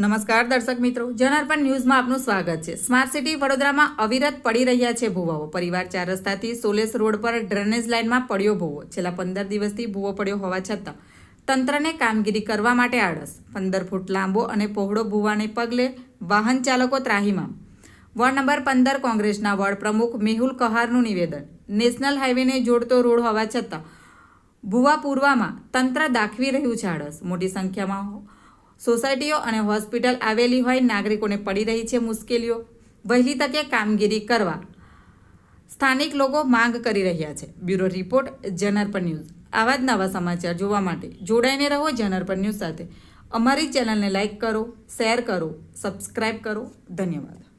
નમસ્કાર દર્શક મિત્રો, જનાર્પણ ન્યૂઝમાં આપનું સ્વાગત છે. સ્માર્ટ સિટી વડોદરામાં અવિરત પડી રહ્યા છે ભૂવાઓ. પરિવાર ચાર રસ્તાથી સોલેસ રોડ પર ડ્રેનેજ લાઇનમાં પડ્યો ભૂવો. છેલ્લા પંદર દિવસથી ભૂવો પડ્યો હોવા છતાં તંત્રને કામગીરી કરવા માટે આળસ. પંદર ફૂટ લાંબો અને પહોળો ભૂવાને પગલે વાહન ચાલકો ત્રાહીમામ. વોર્ડ નંબર પંદર કોંગ્રેસના વોર્ડ પ્રમુખ મેહુલ કહારનું નિવેદન. નેશનલ હાઈવેને જોડતો રોડ હોવા છતાં ભૂવા પૂર્વામાં તંત્ર દાખવી રહ્યું છે આળસ. મોટી સંખ્યામાં સોસાયટીઓ અને હોસ્પિટલ આવેલી હોય નાગરિકોને પડી રહી છે મુશ્કેલીઓ, વહેલી તકે કામગીરી કરવા સ્થાનિક લોકો માંગ કરી રહ્યા છે. બ્યુરો રિપોર્ટ જનરપન ન્યૂઝ. આવા જ નવા સમાચાર જોવા માટે જોડાઈને રહો જનરપન ન્યૂઝ સાથે. અમારી ચેનલને લાઇક કરો, શેર કરો સબસ્ક્રાઈબ કરો. ધન્યવાદ.